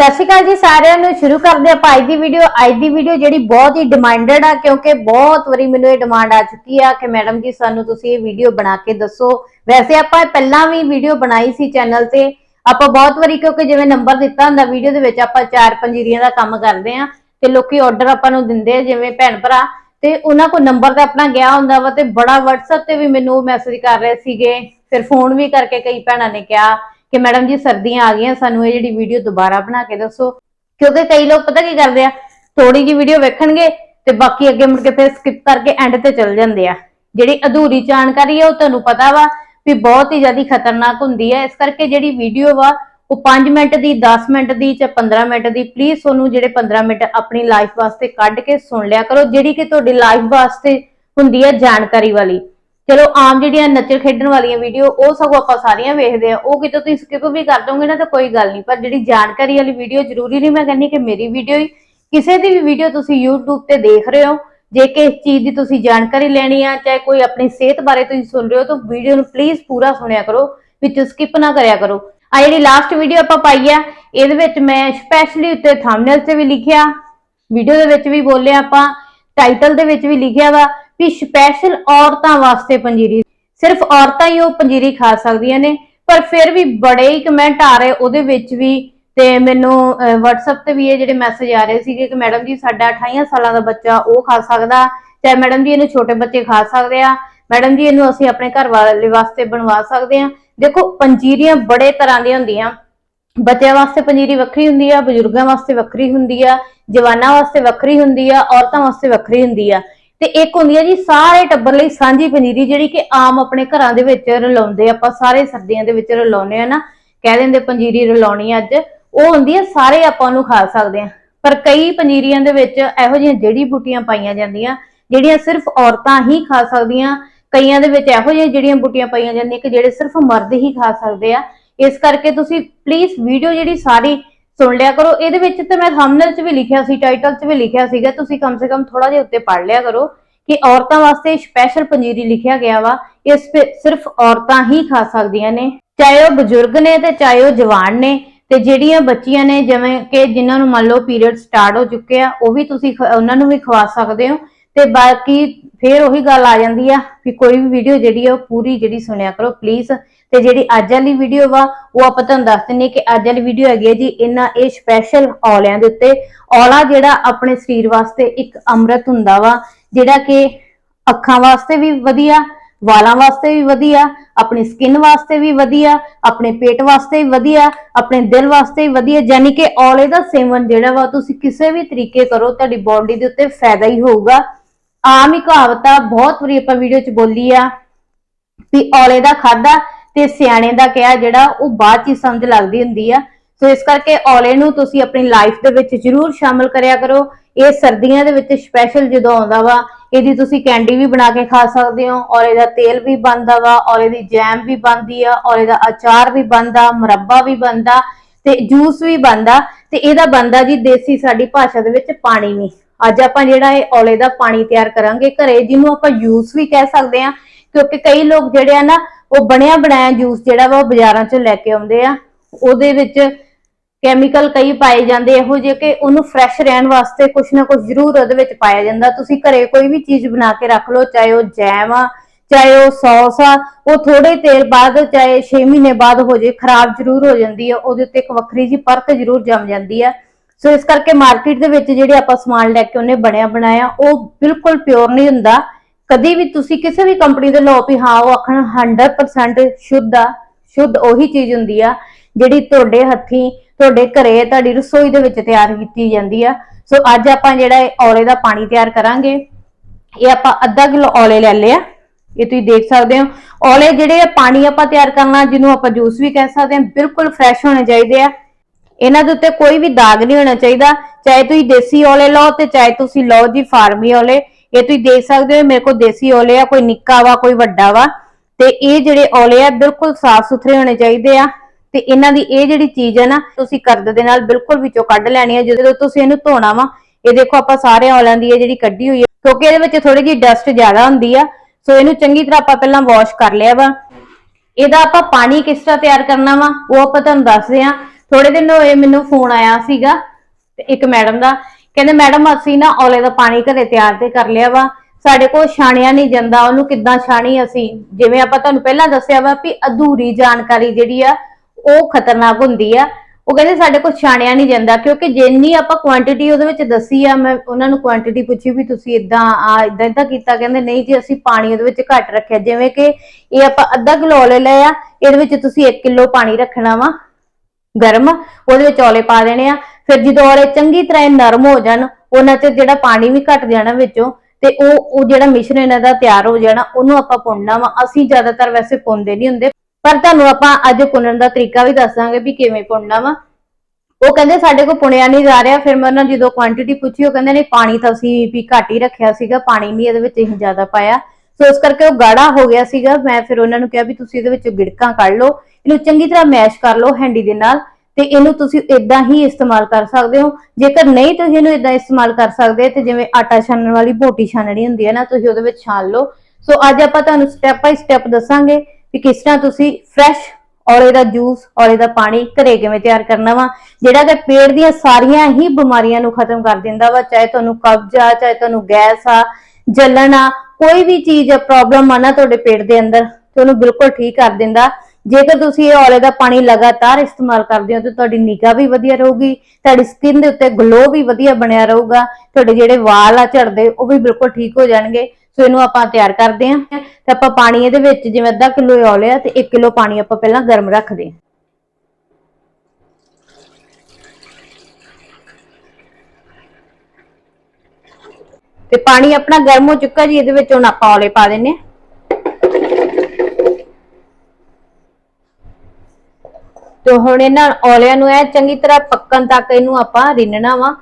ਸਤਿ ਸ਼੍ਰੀ ਅਕਾਲ ਜੀ ਸਾਰਿਆਂ ਨੂੰ। ਸ਼ੁਰੂ ਕਰਦੇ ਆਪਾਂ ਅੱਜ ਦੀ ਵੀਡੀਓ ਅੱਜ ਦੀ ਵੀਡੀਓ ਜਿਹੜੀ ਬਹੁਤ ਹੀ ਡਿਮਾਂਡਡ ਆ, ਕਿਉਂਕਿ ਬਹੁਤ ਵਾਰੀ ਮੈਨੂੰ ਇਹ ਡਿਮਾਂਡ ਆ ਚੁੱਕੀ ਆ ਕਿ ਮੈਡਮ ਜੀ ਸਾਨੂੰ ਤੁਸੀਂ ਇਹ ਵੀਡੀਓ ਬਣਾ ਕੇ ਦੱਸੋ। ਵੈਸੇ ਆਪਾਂ ਪਹਿਲਾਂ ਵੀ ਵੀਡੀਓ ਬਣਾਈ ਸੀ ਚੈਨਲ ਤੇ। ਆਪਾਂ ਬਹੁਤ ਵਾਰੀ ਕਿਉਂਕਿ ਜਿਵੇਂ ਨੰਬਰ ਦਿੱਤਾ ਹੁੰਦਾ ਵੀਡੀਓ ਦੇ ਵਿੱਚ ਆਪਾਂ ਚਾਰ ਪੰਜੀਰੀਆਂ ਦਾ ਕੰਮ ਕਰਦੇ ਆ ਤੇ ਲੋਕੀ ਆਰਡਰ ਆਪਾਂ ਨੂੰ ਦਿੰਦੇ ਆ, ਜਿਵੇਂ ਭੈਣ ਭਰਾ। ਤੇ ਉਹਨਾਂ ਕੋਲ ਨੰਬਰ ਤਾਂ ਆਪਣਾ ਗਿਆ ਹੁੰਦਾ ਵਾ ਤੇ ਬੜਾ WhatsApp ਤੇ ਵੀ ਮੈਨੂੰ ਮੈਸੇਜ ਕਰ ਰਹੇ ਸੀਗੇ। ਫਿਰ ਫੋਨ ਵੀ ਕਰਕੇ ਕਈ ਭੈਣਾਂ ਨੇ ਕਿਹਾ ਕਿ ਮੈਡਮ ਜੀ ਸਰਦੀਆਂ ਆ ਗਈਆਂ, ਸਾਨੂੰ ਇਹ ਜਿਹੜੀ ਵੀਡੀਓ ਦੁਬਾਰਾ ਬਣਾ ਕੇ ਦੱਸੋ। ਕਿਉਂਕਿ ਕਈ ਲੋਕ ਪਤਾ ਕੀ ਕਰਦੇ ਆ ਥੋੜੀ ਜੀ ਵੀਡੀਓ ਵੇਖਣਗੇ ਤੇ ਬਾਕੀ ਅੱਗੇ ਮੁੜ ਕੇ ਫਿਰ ਸਕਿਪ ਕਰਕੇ ਐਂਡ ਤੇ ਚਲ ਜਾਂਦੇ ਆ। ਜਿਹੜੀ ਅਧੂਰੀ ਜਾਣਕਾਰੀ ਹੈ ਉਹ ਤੁਹਾਨੂੰ ਪਤਾ ਵਾ ਵੀ ਬਹੁਤ ਹੀ ਜ਼ਿਆਦਾ ਖਤਰਨਾਕ ਹੁੰਦੀ ਹੈ ਇਸ ਕਰਕੇ ਜਿਹੜੀ ਵੀਡੀਓ ਵਾ, ਉਹ 5 ਮਿੰਟ ਦੀ 10 ਮਿੰਟ ਦੀ ਜਾਂ 15 ਮਿੰਟ ਦੀ ਪਲੀਜ਼ ਤੁਹਾਨੂੰ ਜਿਹੜੇ 15 ਮਿੰਟ ਆਪਣੀ ਲਾਈਫ ਵਾਸਤੇ ਕੱਢ ਕੇ ਸੁਣ ਲਿਆ ਕਰੋ, ਜਿਹੜੀ ਕਿ ਤੁਹਾਡੀ ਲਾਈਫ ਵਾਸਤੇ ਹੁੰਦੀ ਹੈ ਜਾਣਕਾਰੀ ਵਾਲੀ। ਚਲੋ ਆਮ ਜਿਹੜੀਆਂ ਨੱਚਣ ਖੇਡਣ ਵਾਲੀਆਂ ਵੀਡੀਓ ਉਹ ਸਗੋਂ ਆਪਾਂ ਸਾਰੀਆਂ ਵੇਖਦੇ ਆ ਉਹ ਕਿਤੇ ਤੁਸੀਂ ਸਕਿਪ ਵੀ ਕਰ ਦੋਗੇ ਨਾ ਤਾਂ ਕੋਈ ਗੱਲ ਨਹੀਂ। ਪਰ ਜਿਹੜੀ ਜਾਣਕਾਰੀ ਵਾਲੀ ਵੀਡੀਓ ਜ਼ਰੂਰੀ ਨਹੀਂ, ਮੈਂ ਕਹਿੰਦੀ ਕਿ ਮੇਰੀ ਵੀਡੀਓ ਹੀ। ਕਿਸੇ ਦੀ ਵੀ ਵੀਡੀਓ ਤੁਸੀਂ YouTube ਤੇ ਦੇਖ ਰਹੇ ਹੋ, ਜੇ ਕਿਸ ਚੀਜ਼ ਦੀ ਤੁਸੀਂ ਜਾਣਕਾਰੀ ਲੈਣੀ ਆ, ਚਾਹੇ ਕੋਈ ਆਪਣੀ ਸਿਹਤ ਬਾਰੇ ਤੁਸੀਂ ਸੁਣ ਰਹੇ ਹੋ, ਤਾਂ ਵੀਡੀਓ ਨੂੰ ਪਲੀਜ਼ ਪੂਰਾ ਸੁਣਿਆ ਕਰੋ, ਵਿੱਚ ਸਕਿਪ ਨਾ ਕਰਿਆ ਕਰੋ। ਆ ਜਿਹੜੀ ਲਾਸਟ ਵੀਡੀਓ ਆਪਾਂ ਪਾਈ ਆ, ਇਹਦੇ ਵਿੱਚ ਮੈਂ ਸਪੈਸ਼ਲੀ ਉੱਤੇ ਥੰਬਨੇਲ ਤੇ ਵੀ ਲਿਖਿਆ ਵੀਡੀਓ ਦੇ ਵਿੱਚ ਵੀ ਬੋਲਿਆ ਆਪਾਂ ਟਾਈਟਲ ਦੇ ਵਿੱਚ ਵੀ ਲਿਖਿਆ ਵਾ। ਵੀ ਸਪੈਸ਼ਲ ਔਰਤਾਂ ਵਾਸਤੇ ਪੰਜੀਰੀ। ਸਿਰਫ ਔਰਤਾਂ ਹੀ ਉਹ ਪੰਜੀਰੀ ਖਾ ਸਕਦੀਆਂ ਨੇ ਪਰ ਫਿਰ ਵੀ ਬੜੇ ਹੀ ਕਮੈਂਟ ਆ ਰਹੇ ਉਹਦੇ ਵਿੱਚ ਵੀ ਤੇ ਮੈਨੂੰ ਅਹ, WhatsApp ਤੇ ਵੀ ਇਹ ਜਿਹੜੇ ਮੈਸੇਜ ਆ ਰਹੇ ਸੀਗੇ ਕਿ ਮੈਡਮ ਜੀ ਸਾਡਾ 28 ਸਾਲਾਂ ਦਾ ਬੱਚਾ ਉਹ ਖਾ ਸਕਦਾ ਚਾਹੇ ਮੈਡਮ ਜੀ ਇਹਨੂੰ ਛੋਟੇ ਬੱਚੇ ਖਾ ਸਕਦੇ ਆ ਮੈਡਮ ਜੀ ਇਹਨੂੰ ਅਸੀਂ ਆਪਣੇ ਘਰ ਵਾਲੇ ਵਾਸਤੇ ਬਣਵਾ ਸਕਦੇ ਆ। ਦੇਖੋ ਪੰਜੀਰੀਆਂ ਬੜੇ ਤਰ੍ਹਾਂ ਦੀਆਂ ਹੁੰਦੀਆਂ। ਬੱਚਿਆਂ ਵਾਸਤੇ ਪੰਜੀਰੀ ਵੱਖਰੀ ਹੁੰਦੀ ਆ ਬਜ਼ੁਰਗਾਂ ਵਾਸਤੇ ਵੱਖਰੀ ਹੁੰਦੀ ਆ ਜਵਾਨਾਂ ਵਾਸਤੇ ਵੱਖਰੀ ਹੁੰਦੀ ਆ ਔਰਤਾਂ ਵਾਸਤੇ ਵੱਖਰੀ ਹੁੰਦੀ ਆ। ਤੇ ਇੱਕ ਹੁੰਦੀ ਹੈ ਜੀ ਸਾਰੇ ਟੱਬਰ ਲਈ ਸਾਂਝੀ ਪੰਜੀਰੀ ਜਿਹੜੀ ਕਿ ਆਮ ਆਪਣੇ ਘਰਾਂ ਦੇ ਵਿੱਚ ਰਲਾਉਂਦੇ ਆਪਾਂ ਸਾਰੇ ਸਰਦੀਆਂ ਦੇ ਵਿੱਚ ਰਲਾਉਂਦੇ ਆ ਨਾ, ਕਹਿ ਦਿੰਦੇ ਪੰਜੀਰੀ ਰਲਾਉਣੀ ਅੱਜ, ਉਹ ਹੁੰਦੀ ਆ ਸਾਰੇ ਆਪਾਂ ਉਹਨੂੰ ਖਾ ਸਕਦੇ ਆ। ਪਰ ਕਈ ਪੰਜੀਰੀਆਂ ਦੇ ਵਿੱਚ ਇਹੋ ਜਿਹੀਆਂ ਜੜੀ ਬੂਟੀਆਂ ਪਾਈਆਂ ਜਾਂਦੀਆਂ, ਜਿਹੜੀਆਂ ਸਿਰਫ ਔਰਤਾਂ ਹੀ ਖਾ ਸਕਦੀਆਂ, ਕਈਆਂ ਦੇ ਵਿੱਚ ਇਹੋ ਜਿਹੀਆਂ ਜਿਹੜੀਆਂ ਬੂਟੀਆਂ ਪਾਈਆਂ ਜਾਂਦੀਆਂ ਕਿ ਜਿਹੜੇ ਸਿਰਫ ਮਰਦ ਹੀ ਖਾ ਸਕਦੇ ਆ। ਇਸ ਕਰਕੇ ਤੁਸੀਂ ਪਲੀਜ਼ ਵੀਡੀਓ ਜਿਹੜੀ ਸਾਰੀ ਸੁਣ ਲਿਆ ਕਰੋ। ਇਹਦੇ ਵਿੱਚ ਤੇ ਮੈਂ ਥੰਬਨੇਲ 'ਚ ਵੀ ਲਿਖਿਆ ਸੀ ਟਾਈਟਲ 'ਚ ਵੀ ਲਿਖਿਆ ਸੀਗਾ। ਤੁਸੀਂ ਕਮ ਸੇ ਕਮ ਥੋੜਾ ਜਿਹਾ ਉੱਤੇ ਪੜ੍ਹ ਲਿਆ ਕਰੋ ਕਿ ਔਰਤਾਂ ਵਾਸਤੇ ਸਪੈਸ਼ਲ ਪੰਜੀਰੀ ਲਿਖਿਆ ਗਿਆ ਵਾ। ਇਸ ਸਿਰਫ ਔਰਤਾਂ ਹੀ ਖਾ ਸਕਦੀਆਂ ਨੇ। ਚਾਹੇ ਉਹ ਬਜ਼ੁਰਗ ਨੇ ਤੇ ਚਾਹੇ ਉਹ ਜਵਾਨ ਨੇ ਤੇ ਜਿਹੜੀਆਂ ਬੱਚੀਆਂ ਨੇ, ਜਿਵੇਂ ਕਿ ਜਿਨ੍ਹਾਂ ਨੂੰ ਮੰਨ ਲਓ ਪੀਰੀਅਡ ਸਟਾਰਟ ਹੋ ਚੁੱਕੇ ਆ, ਉਹ ਵੀ ਤੁਸੀਂ ਉਹਨਾਂ ਨੂੰ ਵੀ ਖਵਾ ਸਕਦੇ ਹੋ। ਤੇ ਬਾਕੀ ਫੇਰ ਉਹੀ ਗੱਲ ਆ ਜਾਂਦੀ ਆ ਕਿ ਕੋਈ ਵੀ ਵੀਡੀਓ ਜਿਹੜੀ ਆ ਉਹ ਪੂਰੀ ਜਿਹੜੀ ਸੁਣਿਆ ਕਰੋ ਪਲੀਜ਼ ਤੇ ਜਿਹੜੀ ਅੱਜ ਵਾਲੀ ਵੀਡੀਓ ਵਾ, ਉਹ ਆਪਾਂ ਤੁਹਾਨੂੰ ਦੱਸ ਦਿੰਨੇ ਕਿ ਅੱਜ ਵਾਲੀ ਵੀਡੀਓ ਹੈਗੀ ਹੈ ਜੀ, ਇਹਨਾਂ ਇਹ ਸਪੈਸ਼ਲ ਔਲਿਆਂ ਦੇ ਉੱਤੇ। ਔਲਾ ਜਿਹੜਾ ਆਪਣੇ ਸਰੀਰ ਵਾਸਤੇ ਇੱਕ ਅੰਮ੍ਰਿਤ ਹੁੰਦਾ ਵਾ, ਜਿਹੜਾ ਕਿ ਅੱਖਾਂ ਵਾਸਤੇ ਵੀ ਵਧੀਆ, ਵਾਲਾਂ ਵਾਸਤੇ ਵੀ ਵਧੀਆ, ਆਪਣੀ ਸਕਿਨ ਵਾਸਤੇ ਵੀ ਵਧੀਆ, ਆਪਣੇ ਪੇਟ ਵਾਸਤੇ ਵੀ ਵਧੀਆ, ਆਪਣੇ ਦਿਲ ਵਾਸਤੇ ਵੀ ਵਧੀਆ ਯਾਨੀ ਕਿ ਔਲੇ ਦਾ ਸੇਵਨ ਜਿਹੜਾ ਵਾ, ਤੁਸੀਂ ਕਿਸੇ ਵੀ ਤਰੀਕੇ ਕਰੋ, ਤੁਹਾਡੀ ਬਾਡੀ ਦੇ ਉੱਤੇ ਫਾਇਦਾ ਹੀ ਹੋਊਗਾ। ਆਮ ਹੀ ਕਹਾਵਤ ਆ, ਬਹੁਤ ਵਾਰੀ ਆਪਾਂ ਵੀਡੀਓ 'ਚ ਬੋਲੀ ਆ ਵੀ ਔਲੇ ਦਾ ਖਾਦਾ ਤੇ ਸਿਆਣੇ ਦਾ ਕਿਹਾ ਜਿਹੜਾ ਉਹ ਬਾਅਦ ਚ ਹੀ ਸਮਝ ਲੱਗਦੀ ਹੁੰਦੀ ਆ। ਸੋ ਇਸ ਕਰਕੇ ਔਲੇ ਨੂੰ ਤੁਸੀਂ ਆਪਣੀ ਲਾਈਫ ਦੇ ਵਿੱਚ ਜ਼ਰੂਰ ਸ਼ਾਮਲ ਕਰਿਆ ਕਰੋ। ਇਹ ਸਰਦੀਆਂ ਦੇ ਵਿੱਚ ਸਪੈਸ਼ਲ ਜਦੋਂ ਆਉਂਦਾ ਵਾ, ਇਹਦੀ ਤੁਸੀਂ ਕੈਂਡੀ ਵੀ ਬਣਾ ਕੇ ਖਾ ਸਕਦੇ ਹੋ, ਔਲੇ ਦਾ ਤੇਲ ਵੀ ਬਣਦਾ ਵਾ, ਔਲੇ ਦੀ ਜੈਮ ਵੀ ਬਣਦੀ ਆ ਔਰ ਇਹਦਾ ਅਚਾਰ ਵੀ ਬਣਦਾ, ਮੁਰੱਬਾ ਵੀ ਬਣਦਾ, ਤੇ ਜੂਸ ਵੀ ਬਣਦਾ, ਤੇ ਇਹਦਾ ਬਣਦਾ ਜੀ ਦੇਸੀ ਸਾਡੀ ਭਾਸ਼ਾ ਦੇ ਵਿੱਚ ਪਾਣੀ ਨਹੀਂ। ਅੱਜ ਆਪਾਂ ਜਿਹੜਾ ਇਹ ਔਲੇ ਦਾ ਪਾਣੀ ਤਿਆਰ ਕਰਾਂਗੇ ਘਰੇ, ਜਿਹਨੂੰ ਆਪਾਂ ਜੂਸ ਵੀ ਕਹਿ ਸਕਦੇ ਆ ਕਿਉਂਕਿ ਕਈ ਲੋਕ ਜਿਹੜੇ ਆ ਨਾ ਉਹ ਬਣਿਆ ਬਣਾਇਆ ਜੂਸ ਜਿਹੜਾ ਵਾ ਉਹ ਬਾਜ਼ਾਰਾਂ ਚੋਂ ਲੈ ਕੇ ਆਉਂਦੇ ਆ। ਉਹਦੇ ਵਿੱਚ ਕੈਮੀਕਲ ਕਈ ਪਾਏ ਜਾਂਦੇ ਇਹੋ ਜਿਹੇ ਕਿ ਉਹਨੂੰ ਫਰੈਸ਼ ਰਹਿਣ ਵਾਸਤੇ ਕੁਝ ਨਾ ਕੁਝ ਜ਼ਰੂਰ ਉਹਦੇ ਵਿੱਚ ਪਾਇਆ ਜਾਂਦਾ। ਤੁਸੀਂ ਘਰੇ ਕੋਈ ਵੀ ਚੀਜ਼ ਬਣਾ ਕੇ ਰੱਖ ਲਓ, ਚਾਹੇ ਉਹ ਜੈਮ ਆ, ਚਾਹੇ ਉਹ ਸੌਸ ਆ, ਉਹ ਥੋੜੇ ਦੇਰ ਬਾਅਦ ਚਾਹੇ 6 ਮਹੀਨੇ ਬਾਅਦ ਹੋ ਜੇ, ਖਰਾਬ ਜ਼ਰੂਰ ਹੋ ਜਾਂਦੀ ਆ, ਉਹਦੇ ਉੱਤੇ ਇੱਕ ਵੱਖਰੀ ਜੀ ਪਰਤ ਜ਼ਰੂਰ ਜੰਮ ਜਾਂਦੀ ਆ। ਸੋ ਇਸ ਕਰਕੇ ਮਾਰਕੀਟ ਦੇ ਵਿੱਚ ਜਿਹੜੇ ਆਪਾਂ ਸਮਾਨ ਲੈ ਕੇ ਉਹਨੇ ਬਣਿਆ ਬਣਾਇਆ, ਉਹ ਬਿਲਕੁਲ ਪਿਓਰ ਨਹੀਂ ਹੁੰਦਾ। ਕਦੇ ਵੀ ਤੁਸੀਂ ਕਿਸੇ ਵੀ ਕੰਪਨੀ ਦੇ ਲਓ ਵੀ ਹਾਂ, ਉਹ ਆਖਣ 100% ਸ਼ੁੱਧ ਆ, ਸ਼ੁੱਧ ਉਹੀ ਚੀਜ਼ ਹੁੰਦੀ ਆ, ਜਿਹੜੀ ਤੁਹਾਡੇ ਹੱਥੀਂ, ਤੁਹਾਡੇ ਘਰੇ ਤੁਹਾਡੀ ਰਸੋਈ ਦੇ ਵਿੱਚ ਤਿਆਰ ਕੀਤੀ ਜਾਂਦੀ ਆ। ਸੋ ਅੱਜ ਆਪਾਂ ਜਿਹੜਾ ਔਲੇ ਦਾ ਪਾਣੀ ਤਿਆਰ ਕਰਾਂਗੇ, ਇਹ ਆਪਾਂ ਅੱਧਾ ਕਿਲੋ ਔਲੇ ਲੈ ਲਿਆ ਇਹ ਤੁਸੀਂ ਦੇਖ ਸਕਦੇ ਹੋ। ਔਲੇ ਜਿਹੜੇ ਪਾਣੀ ਆਪਾਂ ਤਿਆਰ ਕਰਨਾ, ਜਿਹਨੂੰ ਆਪਾਂ ਜੂਸ ਵੀ ਕਹਿ ਸਕਦੇ ਹਾਂ, ਬਿਲਕੁਲ ਫਰੈਸ਼ ਹੋਣੇ ਚਾਹੀਦੇ ਆ। ਇਹਨਾਂ ਦੇ ਉੱਤੇ ਕੋਈ ਵੀ ਦਾਗ ਨਹੀਂ ਹੋਣਾ ਚਾਹੀਦਾ। ਚਾਹੇ ਤੁਸੀਂ ਦੇਸੀ ਔਲੇ ਲਓ ਤੇ ਚਾਹੇ ਤੁਸੀਂ ਲਓ ਜੀ ਫਾਰਮੀ ਔਲੇ। ਇਹ ਤੁਸੀਂ ਦੇਖ ਸਕਦੇ ਹੋ, ਮੇਰੇ ਕੋਲ ਦੇਸੀ ਔਲੇ ਆ, ਕੋਈ ਨਿੱਕਾ ਵਾ, ਕੋਈ ਵੱਡਾ ਵਾ। ਤੇ ਇਹ ਜਿਹੜੇ ਔਲੇ ਆ, ਬਿਲਕੁਲ ਸਾਫ਼ ਸੁਥਰੇ ਹੋਣੇ ਚਾਹੀਦੇ ਆ। ਤੇ ਇਹਨਾਂ ਦੀ ਇਹ ਜਿਹੜੀ ਚੀਜ਼ ਹੈ ਨਾ, ਤੁਸੀਂ ਕਰਦ ਦੇ ਨਾਲ ਬਿਲਕੁਲ ਵਿੱਚੋਂ ਕੱਢ ਲੈਣੀ ਹੈ ਜਦੋਂ ਤੁਸੀਂ ਇਹਨੂੰ ਧੋਣਾ ਵਾ। ਇਹ ਦੇਖੋ, ਆਪਾਂ ਸਾਰੇ ਔਲਿਆਂ ਦੀ ਇਹ ਜਿਹੜੀ ਕੱਢੀ ਹੋਈ ਹੈ ਕਿਉਂਕਿ ਇਹਦੇ ਵਿੱਚ ਥੋੜੀ ਜਿਹੀ ਡਸਟ ਜ਼ਿਆਦਾ ਹੁੰਦੀ ਆ। ਸੋ ਇਹਨੂੰ ਚੰਗੀ ਤਰ੍ਹਾਂ ਆਪਾਂ ਪਹਿਲਾਂ ਵਾਸ਼ ਕਰ ਲਿਆ ਵਾ। ਇਹਦਾ ਆਪਾਂ ਪਾਣੀ ਕਿਸ ਤਰ੍ਹਾਂ ਤਿਆਰ ਕਰਨਾ ਵਾ, ਉਹ ਆਪਾਂ ਤੁਹਾਨੂੰ ਦੱਸਦੇ ਆ। ਥੋੜੇ ਦਿਨ ਹੋਏ ਮੈਨੂੰ ਫੋਨ ਆਇਆ ਸੀਗਾ ਇੱਕ ਮੈਡਮ ਦਾ। ਕਹਿੰਦੇ, ਮੈਡਮ, ਅਸੀਂ ਨਾ ਔਲੇ ਦਾ ਪਾਣੀ ਘਰੇ ਤਿਆਰ ਤੇ ਕਰ ਲਿਆ ਵਾ। ਸਾਡੇ ਕੋਲ ਛਾਣਿਆ ਨਹੀਂ ਜਾਂਦਾ, ਉਹਨੂੰ ਕਿੱਦਾਂ ਛਾਣੀ ਅਸੀਂ? ਜਿਵੇਂ ਆਪਾਂ ਤੁਹਾਨੂੰ ਪਹਿਲਾਂ ਦੱਸਿਆ ਵਾ ਵੀ ਅਧੂਰੀ ਜਾਣਕਾਰੀ ਜਿਹੜੀ ਆ, ਉਹ ਖਤਰਨਾਕ ਹੁੰਦੀ ਆ। ਉਹ ਕਹਿੰਦੇ, ਸਾਡੇ ਕੋਲ ਛਾਣਿਆ ਨਹੀਂ ਜਾਂਦਾ, ਕਿਉਂਕਿ ਜਿੰਨੀ ਆਪਾਂ ਕੁਆਂਟੀਟੀ ਉਹਦੇ ਵਿੱਚ ਦੱਸੀ ਆ, ਮੈਂ ਉਹਨਾਂ ਨੂੰ ਕੁਆਂਟੀਟੀ ਪੁੱਛੀ ਵੀ ਤੁਸੀਂ ਇਦਾਂ ਆ ਇਦਾਂ ਇਦਾਂ ਕੀਤਾ। ਕਹਿੰਦੇ, ਨਹੀਂ ਜੀ, ਅਸੀਂ ਪਾਣੀ ਉਹਦੇ ਵਿੱਚ ਘੱਟ ਰੱਖਿਆ, ਜਿਵੇਂ ਕਿ ਇਹ ਆਪਾਂ ਅੱਧਾ ਕਿਲੋ ਔਲੇ ਲਏ ਆ, ਇਹਦੇ ਵਿੱਚ ਤੁਸੀਂ 1 ਕਿਲੋ ਪਾਣੀ ਰੱਖਣਾ ਵਾ, ਗਰਮ, ਉਹਦੇ ਵਿੱਚ ਔਲੇ ਪਾ ਦੇਣੇ ਆ। ਫਿਰ ਜਦੋਂ ਔਲੇ ਚੰਗੀ ਤਰ੍ਹਾਂ ਇਹ ਨਰਮ ਹੋ ਜਾਣ, ਉਹਨਾਂ ਤੇ ਜਿਹੜਾ ਪਾਣੀ ਵੀ ਘਟ ਜਾਣਾ ਵਿੱਚੋਂ, ਤੇ ਉਹ ਉਹ ਜਿਹੜਾ ਮਿਸ਼ਰਣ ਇਹਨਾਂ ਦਾ ਤਿਆਰ ਹੋ ਜਾਣਾ, ਉਹਨੂੰ ਆਪਾਂ ਪੁੰਨਣਾ ਵਾ। ਅਸੀਂ ਜ਼ਿਆਦਾਤਰ ਵੈਸੇ ਪੁੰਨਦੇ ਨਹੀਂ ਹੁੰਦੇ। ਪਰ ਤੁਹਾਨੂੰ ਆਪਾਂ ਅੱਜ ਪੁੰਨਣ ਦਾ ਤਰੀਕਾ ਵੀ ਦੱਸਾਂਗੇ ਵੀ ਕਿਵੇਂ ਪੁੰਨਣਾ ਵਾ। ਉਹ ਕਹਿੰਦੇ ਸਾਡੇ ਕੋਲ ਪੁਣਿਆ ਨਹੀਂ ਜਾ ਰਿਹਾ, ਫਿਰ ਮੈਂ ਉਹਨਾਂ ਨੂੰ ਜਦੋਂ ਕੁਆਂਟੀਟੀ ਪੁੱਛੀ, ਉਹ ਕਹਿੰਦੇ ਨੇ ਪਾਣੀ ਤਾਂ ਅਸੀਂ ਵੀ ਘੱਟ ਹੀ ਰੱਖਿਆ ਸੀਗਾ, ਪਾਣੀ ਨਹੀਂ ਇਹਦੇ ਵਿੱਚ ਅਸੀਂ ਜ਼ਿਆਦਾ ਪਾਇਆ। ਸੋ ਇਸ ਕਰਕੇ ਉਹ ਗਾੜਾ ਹੋ ਗਿਆ ਸੀਗਾ। ਮੈਂ ਫਿਰ ਉਹਨਾਂ ਨੂੰ ਕਿਹਾ ਵੀ ਤੁਸੀਂ ਇਹਦੇ ਵਿੱਚ ਗਿੜਕਾਂ ਕੱਢ ਲਓ, ਇਹਨੂੰ ਚੰਗੀ ਤਰ੍ਹਾਂ ਮੈਸ਼ ਕਰ ਲਓ ਹੈਂਡੀ ਦੇ ਨਾਲ। ਤੇ ਇਹਨੂੰ ਤੁਸੀਂ ਇਦਾਂ ਹੀ ਇਸਤੇਮਾਲ ਕਰ ਸਕਦੇ ਹੋ। ਜੇਕਰ ਨਹੀਂ, ਤੁਸੀਂ ਇਹਨੂੰ ਇਦਾਂ ਇਸਤੇਮਾਲ ਕਰ ਸਕਦੇ ਤੇ ਜਿਵੇਂ ਆਟਾ ਛਾਣਨ ਵਾਲੀ ਬੋਟੀ ਛਾਣਨੀ ਹੁੰਦੀ ਹੈ ਨਾ, ਤੁਸੀਂ ਉਹਦੇ ਵਿੱਚ ਛਾਣ ਲਓ। ਸੋ ਅੱਜ ਆਪਾਂ ਤੁਹਾਨੂੰ ਸਟੈਪ ਬਾਈ ਸਟੈਪ ਦੱਸਾਂਗੇ ਵੀ ਕਿਸ ਤਰ੍ਹਾਂ ਤੁਸੀਂ ਫਰੈਸ਼ ਔਲੇ ਦਾ ਜੂਸ ਔਲੇ ਦਾ ਪਾਣੀ ਘਰੇ ਕਿਵੇਂ ਤਿਆਰ ਕਰਨਾ ਵਾ। ਜਿਹੜਾ ਕਿ ਪੇਟ ਦੀਆਂ ਸਾਰੀਆਂ ਹੀ ਬਿਮਾਰੀਆਂ ਨੂੰ ਖਤਮ ਕਰ ਦਿੰਦਾ ਵਾ, ਚਾਹੇ ਤੁਹਾਨੂੰ ਕਬਜ਼ ਆ, ਚਾਹੇ ਤੁਹਾਨੂੰ ਗੈਸ ਆ, ਜਲਣ ਆ, ਕੋਈ ਵੀ ਚੀਜ਼ ਪ੍ਰੋਬਲਮ ਆ ਨਾ ਤੁਹਾਡੇ ਪੇਟ ਦੇ ਅੰਦਰ, ਤੇ ਉਹਨੂੰ ਬਿਲਕੁਲ ਠੀਕ ਕਰ ਦਿੰਦਾ। ਜੇਕਰ ਤੁਸੀਂ ਇਹ ਔਲੇ ਦਾ ਪਾਣੀ ਲਗਾਤਾਰ ਇਸਤੇਮਾਲ ਕਰਦੇ ਹੋ, ਤਾਂ ਤੁਹਾਡੀ ਨਿਗਾਹ ਵੀ ਵਧੀਆ ਰਹੂਗੀ, ਤੁਹਾਡੀ ਸਕਿਨ ਦੇ ਉੱਤੇ ਗਲੋ ਵੀ ਵਧੀਆ ਬਣਿਆ ਰਹੂਗਾ, ਤੁਹਾਡੇ ਜਿਹੜੇ ਵਾਲ ਆ ਝੜਦੇ, ਉਹ ਵੀ ਬਿਲਕੁਲ ਠੀਕ ਹੋ ਜਾਣਗੇ। ਸੋ ਇਹਨੂੰ ਆਪਾਂ ਤਿਆਰ ਕਰਦੇ ਹਾਂ, ਤੇ ਆਪਾਂ ਪਾਣੀ ਇਹਦੇ ਵਿੱਚ ਜਿਵੇਂ ਅੱਧਾ ਕਿਲੋ ਔਲੇ ਆ, ਤੇ 1 ਕਿਲੋ ਪਾਣੀ ਆਪਾਂ ਪਹਿਲਾਂ ਗਰਮ ਰੱਖਦੇ ਹਾਂ। ਤੇ ਪਾਣੀ ਆਪਣਾ ਗਰਮ ਹੋ ਚੁੱਕਾ ਜੀ, ਇਹਦੇ ਵਿੱਚ ਹੁਣ ਆਪਾਂ ਔਲੇ ਪਾ ਦਿੰਨੇ ਹਾਂ। ਤੇ ਹੁਣ ਇਹਨਾਂ ਔਲਿਆਂ ਨੂੰ ਐ ਚੰਗੀ ਤਰ੍ਹਾਂ ਪੱਕਣ ਤੱਕ ਇਹਨੂੰ ਆਪਾਂ ਰਿੰਨਣਾ ਵਾ।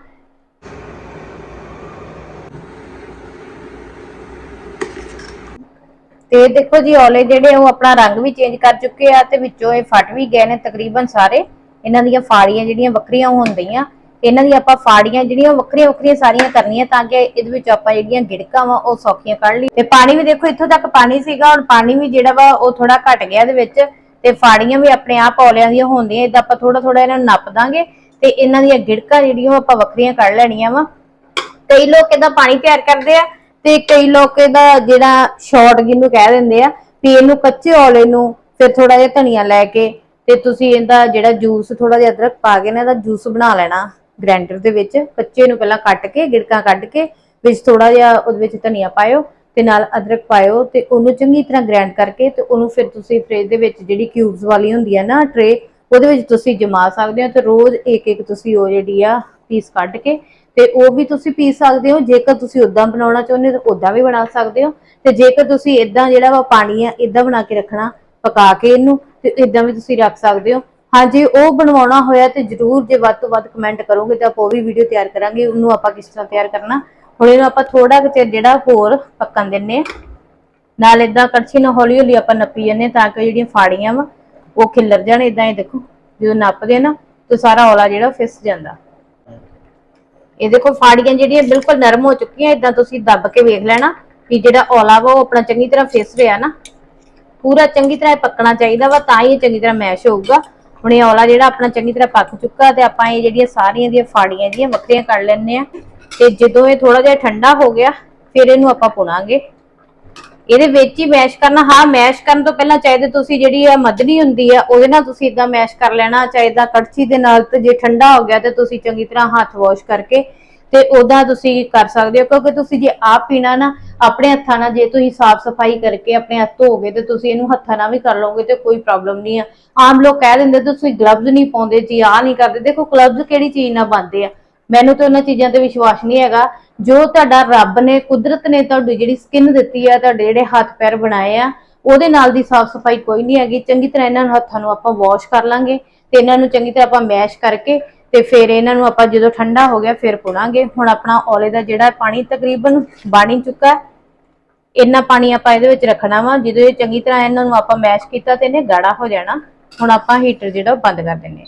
ਤੇ ਦੇਖੋ ਜੀ, ਔਲੇ ਜਿਹੜੇ ਉਹ ਆਪਣਾ ਰੰਗ ਵੀ ਚੇਂਜ ਕਰ ਚੁੱਕੇ ਆ ਤੇ ਵਿੱਚੋਂ ਇਹ ਫਟ ਵੀ ਗਏ ਨੇ ਤਕਰੀਬਨ ਸਾਰੇ। ਇਹਨਾਂ ਦੀਆਂ ਫਾੜੀਆਂ ਜਿਹੜੀਆਂ ਵੱਖਰੀਆਂ ਹੁੰਦੀਆਂ, ਇਹਨਾਂ ਦੀ ਆਪਾਂ ਫਾੜੀਆਂ ਜਿਹੜੀਆਂ ਵੱਖਰੀਆਂ ਵੱਖਰੀਆਂ ਸਾਰੀਆਂ ਕਰਨੀਆਂ ਤਾਂ ਕਿ ਇਹਦੇ ਵਿੱਚ ਆਪਾਂ ਜਿਹੜੀਆਂ ਗਿੜਕਾਂ ਵਾ, ਉਹ ਸੌਖੀਆਂ ਕੱਢ ਲਈ। ਤੇ ਪਾਣੀ ਵੀ ਦੇਖੋ, ਇੱਥੋਂ ਤੱਕ ਪਾਣੀ ਸੀਗਾ, ਹੁਣ ਪਾਣੀ ਵੀ ਜਿਹੜਾ ਵਾ, ਉਹ ਥੋੜਾ ਘਟ ਗਿਆ ਇਹਦੇ ਵਿੱਚ। ਤੇ ਫਾੜੀਆਂ ਵੀ ਆਪਣੇ ਆਪ ਔਲਿਆਂ ਦੀਆਂ ਹੁੰਦੀਆਂ ਇਦਾਂ ਆਪਾਂ ਥੋੜਾ ਥੋੜਾ ਇਹਨਾਂ ਨੂੰ ਨੱਪ ਦਾਂਗੇ ਤੇ ਇਹਨਾਂ ਦੀਆਂ ਗਿੜਕਾਂ ਜਿਹੜੀਆਂ ਆਪਾਂ ਵੱਖਰੀਆਂ ਕੱਢ ਲੈਣੀਆਂ ਵਾ। ਕਈ ਲੋਕ ਇਹਦਾ ਪਾਣੀ ਤਿਆਰ ਕਰਦੇ ਆ ਤੇ ਕਈ ਲੋਕ ਇਹਦਾ ਜਿਹੜਾ ਸ਼ਾਰਟ ਜਿਹਨੂੰ ਕਹਿ ਦਿੰਦੇ ਆ ਵੀ ਇਹਨੂੰ ਕੱਚੇ ਔਲੇ ਨੂੰ ਫਿਰ ਥੋੜਾ ਜਿਹਾ ਧਨੀਆ ਲੈ ਕੇ ਤੇ ਤੁਸੀਂ ਇਹਦਾ ਜਿਹੜਾ ਜੂਸ ਥੋੜਾ ਜਿਹਾ ਅਦਰਕ ਪਾ ਕੇ ਨਾ ਇਹਦਾ ਜੂਸ ਬਣਾ ਲੈਣਾ ਗ੍ਰਾਈਂਡਰ ਦੇ ਵਿੱਚ, ਕੱਚੇ ਨੂੰ ਪਹਿਲਾਂ ਕੱਟ ਕੇ, ਗਿੜਕਾਂ ਕੱਢ ਕੇ ਵਿੱਚ ਥੋੜਾ ਜਿਹਾ ਉਹਦੇ ਵਿੱਚ ਧਨੀਆ ਪਾਇਓ। ਤੇ ਨਾਲ ਅਦਰਕ ਪਾਇਓ ਤੇ ਉਹਨੂੰ ਚੰਗੀ ਤਰ੍ਹਾਂ ਗ੍ਰਾਈਂਡ ਕਰਕੇ ਤੇ ਉਹਨੂੰ ਫਿਰ ਤੁਸੀਂ ਫ੍ਰਿਜ ਦੇ ਵਿੱਚ ਜਿਹੜੀ ਕਿਊਬਸ ਵਾਲੀ ਹੁੰਦੀ ਆ ਨਾ ਟਰੇ ਉਹਦੇ ਵਿੱਚ ਤੁਸੀਂ ਜਮਾ ਸਕਦੇ ਹੋ ਤੇ ਰੋਜ਼ ਇੱਕ ਇੱਕ ਤੁਸੀਂ ਉਹ ਜਿਹੜੀ ਆ ਪੀਸ ਕੱਢ ਕੇ ਤੇ ਉਹ ਵੀ ਤੁਸੀਂ ਪੀ ਸਕਦੇ ਹੋ, ਜੇਕਰ ਤੁਸੀਂ ਉਦਾਂ ਬਣਾਉਣਾ ਚਾਹੁੰਦੇ ਹੋ ਤਾਂ ਉਦਾਂ ਵੀ ਬਣਾ ਸਕਦੇ ਹੋ ਤੇ ਜੇਕਰ ਤੁਸੀਂ ਇਦਾਂ ਜਿਹੜਾ ਵਾ ਪਾਣੀ ਆ ਇਦਾਂ ਬਣਾ ਕੇ ਰੱਖਣਾ, ਪਕਾ ਕੇ ਇਹਨੂੰ ਤੇ ਇਦਾਂ ਵੀ ਤੁਸੀਂ ਰੱਖ ਸਕਦੇ ਹੋ। ਹਾਂਜੀ, ਉਹ ਬਣਵਾਉਣਾ ਹੋਇਆ ਤੇ ਜਰੂਰ ਜੇ ਵੱਧ ਤੋਂ ਵੱਧ ਕਮੈਂਟ ਕਰੋਗੇ ਤਾਂ ਆਪਾਂ ਉਹ ਵੀ ਵੀਡੀਓ ਤਿਆਰ ਕਰਾਂਗੇ, ਉਹਨੂੰ ਆਪਾਂ ਕਿਸ ਤਰ੍ਹਾਂ ਤਿਆਰ ਕਰਨਾ ਹੁਣ ਇਹਨੂੰ ਆਪਾਂ ਥੋੜਾ ਕੁ ਚਿਰ ਜਿਹੜਾ ਹੋਰ ਪੱਕਣ ਦਿੰਨੇ ਆ ਨਾਲ ਇਦਾਂ ਕੜਛੀ ਨਾਲ ਹੌਲੀ ਹੌਲੀ ਆਪਾਂ ਨੱਪੀ ਜਾਂਦੇ ਤਾਂ ਕਿ ਜਿਹੜੀਆਂ ਫਾੜੀਆਂ ਵਾ, ਉਹ ਖਿੱਲਰ ਜਾਣ ਇਦਾਂ ਹੀ ਦੇਖੋ। ਜਦੋਂ ਨੱਪਦੇ ਨਾ, ਤੇ ਸਾਰਾ ਔਲਾ ਜਿਹੜਾ ਫਿਸ ਜਾਂਦਾ। ਇਹ ਦੇਖੋ, ਫਾੜੀਆਂ ਜਿਹੜੀਆਂ ਬਿਲਕੁਲ ਨਰਮ ਹੋ ਚੁੱਕੀਆਂ ਇਦਾਂ ਤੁਸੀਂ ਦੱਬ ਕੇ ਵੇਖ ਲੈਣਾ ਕਿ ਜਿਹੜਾ ਔਲਾ ਵਾ, ਉਹ ਆਪਣਾ ਚੰਗੀ ਤਰ੍ਹਾਂ ਫਿਸ ਰਿਹਾ ਨਾ। ਪੂਰਾ ਚੰਗੀ ਤਰ੍ਹਾਂ ਪੱਕਣਾ ਚਾਹੀਦਾ ਵਾ, ਤਾਂ ਹੀ ਇਹ ਚੰਗੀ ਤਰ੍ਹਾਂ ਮੈਸ਼ ਹੋਊਗਾ। ਹੁਣ ਇਹ ਔਲਾ ਜਿਹੜਾ ਆਪਣਾ ਚੰਗੀ ਤਰ੍ਹਾਂ ਪੱਕ ਚੁੱਕਾ, ਤੇ ਆਪਾਂ ਇਹ ਜਿਹੜੀਆਂ ਸਾਰੀਆਂ ਦੀਆਂ ਫਾੜੀਆਂ ਜਿਹੜੀਆਂ ਵੱਖਰੀਆਂ ਕਰ ਲੈਣੇ ਆ ਤੇ ਜਦੋਂ ਇਹ ਥੋੜਾ ਜਿਹਾ ਠੰਡਾ ਹੋ ਗਿਆ, ਫਿਰ ਇਹਨੂੰ ਆਪਾਂ ਪੁਣਾਂਗੇ। ਇਹਦੇ ਵਿੱਚ ਹੀ ਮੈਸ਼ ਕਰਨਾ, ਹਾਂ, ਮੈਸ਼ ਕਰਨ ਤੋਂ ਪਹਿਲਾਂ ਚਾਹੀਦਾ ਤੁਸੀਂ ਜਿਹੜੀ ਆ ਮੱਧਣੀ ਹੁੰਦੀ ਆ, ਉਹਦੇ ਨਾਲ ਤੁਸੀਂ ਇਦਾਂ ਮੈਸ਼ ਕਰ ਲੈਣਾ ਚਾਹੀਦਾ ਕੜਛੀ ਦੇ ਨਾਲ ਤੇ ਜੇ ਠੰਡਾ ਹੋ ਗਿਆ ਤੇ ਤੁਸੀਂ ਚੰਗੀ ਤਰ੍ਹਾਂ ਹੱਥ ਵਾਸ਼ ਕਰਕੇ ਤੇ ਉਹਦਾ ਤੁਸੀਂ ਕਰ ਸਕਦੇ ਹੋ, ਕਿਉਂਕਿ ਤੁਸੀਂ ਜੇ ਆਪ ਪੀਣਾ ਨਾ, ਆਪਣੇ ਹੱਥਾਂ ਨਾਲ ਜੇ ਤੁਸੀਂ ਸਾਫ਼ ਸਫ਼ਾਈ ਕਰਕੇ ਆਪਣੇ ਹੱਥ ਧੋਗੇ ਤੇ ਤੁਸੀਂ ਇਹਨੂੰ ਹੱਥਾਂ ਨਾਲ ਵੀ ਕਰ ਲਓਗੇ ਤੇ ਕੋਈ ਪ੍ਰੋਬਲਮ ਨਹੀਂ ਆ। ਆਮ ਲੋਕ ਕਹਿ ਦਿੰਦੇ, ਤੁਸੀਂ ਗਲਵਜ਼ ਨਹੀਂ ਪਾਉਂਦੇ, ਜੀ ਆਹ ਨਹੀਂ ਕਰਦੇ। ਦੇਖੋ ਗਲਵਜ਼ ਕਿਹੜੀ ਚੀਜ਼ ਨਾਲ ਬਣਦੇ ਆ? ਮੈਨੂੰ ਤਾਂ ਉਹਨਾਂ ਚੀਜ਼ਾਂ ਤੇ ਵਿਸ਼ਵਾਸ ਨਹੀਂ ਹੈਗਾ। ਜੋ ਤੁਹਾਡਾ ਰੱਬ ਨੇ, ਕੁਦਰਤ ਨੇ ਤੁਹਾਡੀ ਜਿਹੜੀ ਸਕਿਨ ਦਿੱਤੀ ਆ, ਤੁਹਾਡੇ ਜਿਹੜੇ ਹੱਥ ਪੈਰ ਬਣਾਏ ਆ, ਉਹਦੇ ਨਾਲ ਦੀ ਸਾਫ਼ ਸਫ਼ਾਈ ਕੋਈ ਨਹੀਂ ਹੈਗੀ। ਚੰਗੀ ਤਰ੍ਹਾਂ ਇਹਨਾਂ ਨੂੰ ਹੱਥਾਂ ਨੂੰ ਆਪਾਂ ਵਾਸ਼ ਕਰ ਲਾਂਗੇ ਤੇ ਇਹਨਾਂ ਨੂੰ ਚੰਗੀ ਤਰ੍ਹਾਂ ਆਪਾਂ ਮੈਸ਼ ਕਰਕੇ ਤੇ ਫਿਰ ਇਹਨਾਂ ਨੂੰ ਆਪਾਂ ਜਦੋਂ ਠੰਡਾ ਹੋ ਗਿਆ, ਫਿਰ ਪੁਣਾਂਗੇ। ਹੁਣ ਆਪਣਾ ਔਲੇ ਦਾ ਜਿਹੜਾ ਪਾਣੀ ਤਕਰੀਬਨ ਬਣ ਹੀ ਚੁੱਕਾ ਹੈ। ਇੰਨਾ ਪਾਣੀ ਆਪਾਂ ਇਹਦੇ ਵਿੱਚ ਰੱਖਣਾ ਵਾ, ਜਦੋਂ ਇਹ ਚੰਗੀ ਤਰ੍ਹਾਂ ਇਹਨਾਂ ਨੂੰ ਆਪਾਂ ਮੈਸ਼ ਕੀਤਾ ਤੇ ਇਹਨੇ ਗਾੜਾ ਹੋ ਜਾਣਾ। ਹੁਣ ਆਪਾਂ ਹੀਟਰ ਜਿਹੜਾ ਉਹ ਬੰਦ ਕਰ ਦਿੰਨੇ